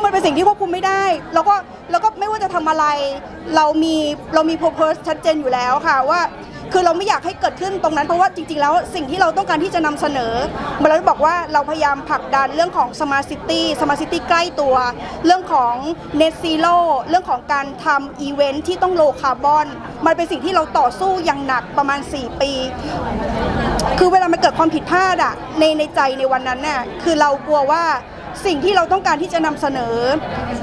คือมันเป็นสิ่งที่ควบคุมไม่ได้ แล้วก็แล้วก็ไม่ว่าจะทำอะไร เรามีเรามี purpose ชัดเจนอยู่แล้วค่ะว่าคือเราไม่อยากให้เกิดขึ้นตรงนั้นเพราะว่าจริง ๆ แล้วสิ่งที่เราต้องการที่จะนำเสนอเมื่อเราบอกว่าเราพยายามผลักดันเรื่องของ smart city smart city ใกล้ตัว เรื่องของ net zero เรื่องของการทำอีเวนท์ที่ต้อง low carbon มันเป็นสิ่งที่เราต่อสู้อย่างหนักประมาณ 4 ปี คือเวลามันเกิดความผิดพลาดอะในในใจในวันนั้นน่ะคือเรากลัวว่า สิ่งที่เราต้องการที่จะนำเสนอ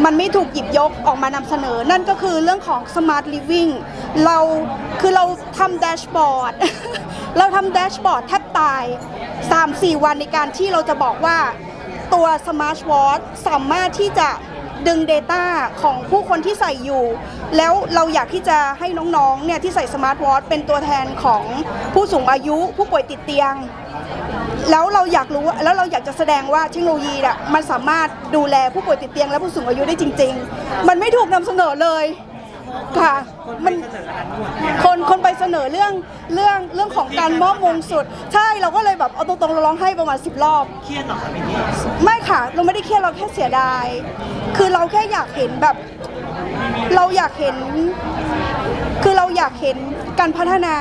มันไม่ถูกหยิบยกออกมานำเสนอ นั่นก็คือเรื่องของ smart living เราคือเราทำแดชบอร์ด เราทำแดชบอร์ดแทบตาย 3-4 วันในการที่เราจะบอกว่าตัว smart watch สามารถที่จะ ดึง Data ของผู้คนที่ใส่อยู่ แล้วเราอยากที่จะให้น้องๆเนี่ยที่ใส่สมาร์ทวอทเป็นตัวแทนของผู้สูงอายุผู้ป่วยติดเตียง แล้วเราอยากรู้แล้วเราอยากจะแสดงว่าเทคโนโลยีน่ะมันสามารถดูแลผู้ป่วยติดเตียงและผู้สูงอายุได้จริง ๆ มันไม่ถูกนำเสนอเลย ค่ะมันคนคนไปเสนอเรื่องเรื่องเรื่องของการมอบมงสุด ใช่เราก็เลยแบบเอาตรงๆเราร้องไห้ประมาณ10รอบ เครียดเหรอคะพี่พี่ไม่ค่ะ เราไม่ได้เครียดเราแค่เสียดาย คือเราแค่อยากเห็นแบบ เราอยากเห็น คือเราอยากเห็นการพัฒนา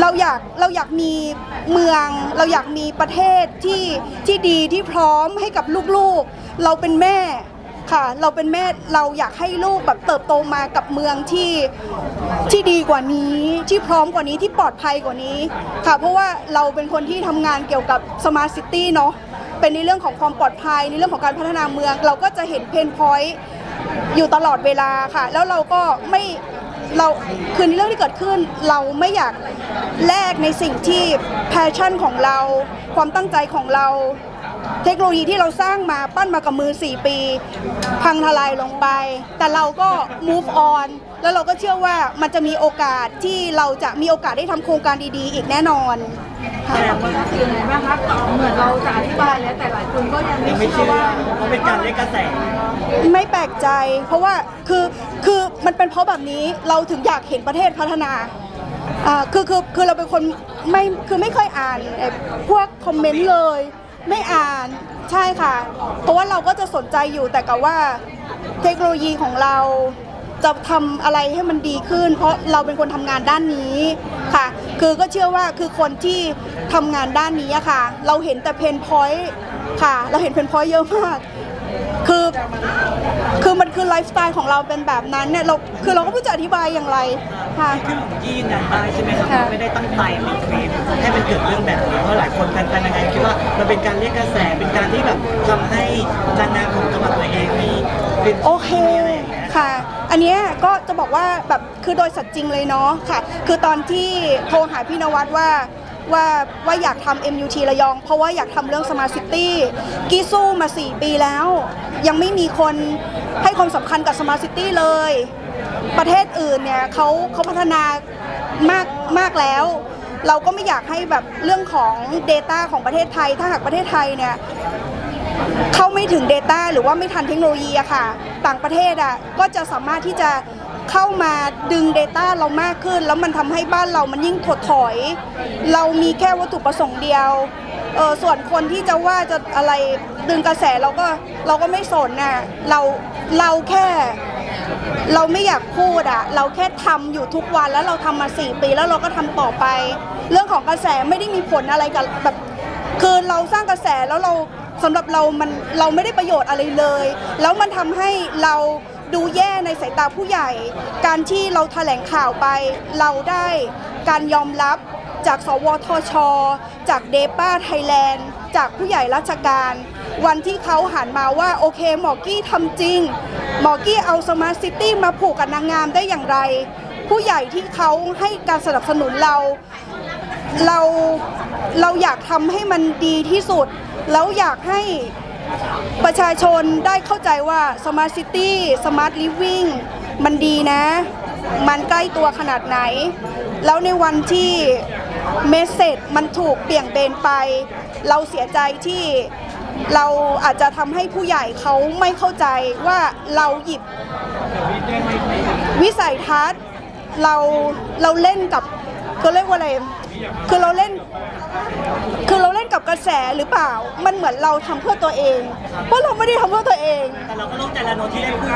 เราอยากเราอยากมีเมือง เราอยากมีประเทศที่ที่ดีที่พร้อมให้กับลูกๆ เราเป็นแม่ ค่ะ เราเป็นแม่เราอยากให้ลูกแบบเติบโตมากับเมืองที่ที่ดีกว่านี้ ที่พร้อมกว่านี้ที่ปลอดภัยกว่านี้ค่ะ เพราะว่าเราเป็นคนที่ทำงานเกี่ยวกับสมาร์ทซิตี้เนาะเป็นในเรื่องของความปลอดภัย ในเรื่องของการพัฒนาเมือง เราก็จะเห็นเพนพอยต์อยู่ตลอดเวลาค่ะ แล้วเราก็ไม่เราคือในเรื่องที่เกิดขึ้นเราไม่อยากแลกในสิ่งที่แพชชั่นของเรา ความตั้งใจของเรา เทคโนโลยีที่เราสร้างมาปั้นมากับมือ 4 ปี พังทลายลงไป แต่เราก็ move on แล้วเราก็เชื่อว่ามันจะมีโอกาสที่เราจะมีโอกาสได้ทำโครงการดีๆ อีกแน่นอนค่ะแสดงว่าคือยังไงบ้างคะเหมือนเราจะอธิบายแล้วแต่หลายคนก็ยังยังไม่ไม่เชื่เชื่ออว่าเพราะเป็นการเล่นกระแส ไม่แปลกใจ เพราะว่าคือคือมันเป็นเพราะแบบนี้เราถึงอยากเห็นประเทศพัฒนาอ่าคือคือคือเราเป็นคนไม่คือไม่เคยอ่านไอ้พวกคอมเมนต์เลย ไม่อ่านใช่ค่ะ เพราะว่าเราก็จะสนใจอยู่แต่กับว่าเทคโนโลยีของเราจะทำอะไรให้มันดีขึ้น เพราะเราเป็นคนทำงานด้านนี้ค่ะ คือก็เชื่อว่าคือคนที่ทำงานด้านนี้ค่ะ เราเห็นแต่เพนพอยต์ค่ะ เราเห็นเพนพอยต์เยอะมาก คือคือมันคือไลฟ์สไตล์ของเราเป็นแบบนั้นเนี่ยเราคือเราก็ไม่รู้จะอธิบายอย่างไรค่ะคือยืนยันได้ใช่ไหมครับค่ะว่าไม่ได้ตั้งใจมีคลิปให้มันเกิดเรื่องแบบนี้เพราะหลายคนกันกันยังไงคิดว่ามันเป็นการเรียกกระแสเป็นการที่แบบทำให้นางงามของจังหวัดตัวเองมีเป็นโอเคอะไรอย่างเงี้ยค่ะ อันเนี้ยก็จะบอกว่าแบบคือโดยสัตย์จริงเลยเนาะค่ะ คือตอนที่โทรหาพี่นวัดว่า ว่าว่าอยากทำ MUT ระยอง เพราะว่าอยากทำเรื่อง Smart City กี้สู้มา 4 ปีแล้ว ยังไม่มีคนให้ความสำคัญกับ Smart City เลย ประเทศอื่นเนี่ยเขาเขาพัฒนามากมากแล้ว เราก็ไม่อยากให้แบบเรื่องของ Data ของประเทศไทย ถ้าหากประเทศไทยเนี่ยเข้าไม่ถึง Data หรือว่าไม่ทันเทคโนโลยีอะค่ะ ต่างประเทศอะก็จะสามารถที่จะ เข้ามาดึง Data เรามากขึ้น แล้วมันทำให้บ้านเรามันยิ่งถดถอย เรามีแค่วัตถุประสงค์เดียวเออส่วนคนที่จะว่าจะอะไรดึงกระแสเราก็เราก็ไม่สนน่ะเราเราแค่ เราไม่อยากพูดอะเราแค่ทำอยู่ทุกวันแล้วเราทำมา4ปีแล้วเราก็ทำต่อไป เรื่องของกระแสไม่ได้มีผลอะไรกับแบบ คือเราสร้างกระแสแล้วเราสำหรับเรามันเราไม่ได้ประโยชน์อะไรเลย แล้วมันทำให้เรา ดูแย่ในสายตาผู้ใหญ่ การที่เราแถลงข่าวไป เราได้การยอมรับจากสวทช จากเดป้าไทยแลนด์ จากผู้ใหญ่ราชการ วันที่เขาหันมาว่าโอเคหมอกี้ทำจริง หมอกี้เอาสมาร์ทซิตี้มาผูกกับนางงามได้อย่างไร ผู้ใหญ่ที่เขาให้การสนับสนุนเรา เราเราอยากทำให้มันดีที่สุด แล้วอยากให้ ประชาชนได้เข้าใจว่า Smart City Smart Living มันดีนะ มันใกล้ตัวขนาดไหน แล้วในวันที่เมสเซจมันถูกเบี่ยงเบนไป เราเสียใจที่เราอาจจะทำให้ผู้ใหญ่เขาไม่เข้าใจว่าเราหยิบ วิสัยทัศน์เราเราเล่นกับเขาเรียกว่าอะไร คือเราเล่น คือเราเล่นกับกระแสหรือเปล่า มันเหมือนเราทำเพื่อตัวเอง เพราะเราไม่ได้ทำเพื่อตัวเองแต่เราก็โล่งใจแล้วเนอะที่ได้พูด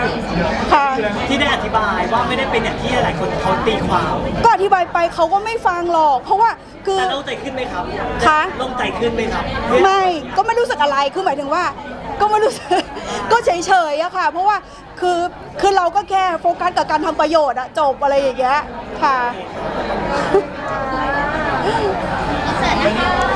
ค่ะ ที่ได้อธิบายว่าไม่ได้เป็นอย่างที่หลายคนเขาตีความก็อธิบายไปเขาก็ไม่ฟังหรอก เพราะว่าคือ แต่โล่งใจขึ้นไหมครับคะ โล่งใจขึ้นไหมครับไม่ก็ไม่รู้สึกอะไรคือหมายถึงว่า ก็ไม่รู้สึก ก็เฉยๆอะค่ะ เพราะว่าคือคือเราก็แค่โฟกัสกับการทำประโยชน์อะจบอะไรอย่างเงี้ยค่ะ เสร็จนะคะ